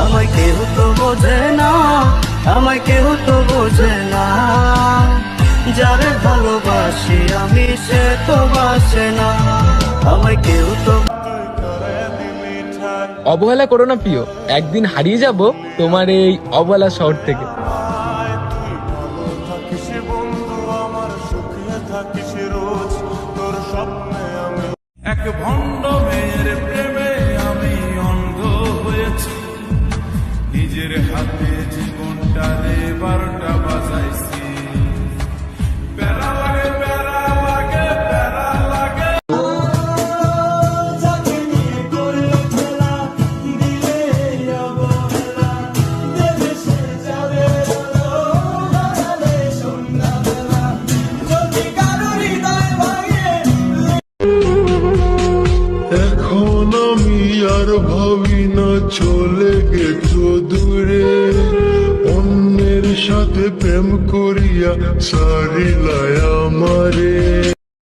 আমায় কেউ তো বোঝে না, আমায় কেউ তো বোঝে না। যারে ভালোবাসি আমি, সে তো বাসে না। আমায় কেউ তো অবহেলা করো না প্রিয়, একদিন হারিয়ে যাব তোমার এই অবহেলা শহর থেকে। জীবনটা রে বারোটা বাজাইছি। এখন আমি আর ভাবি না চলে গেছো প্রেম করিয়া সারিলায় আমারে।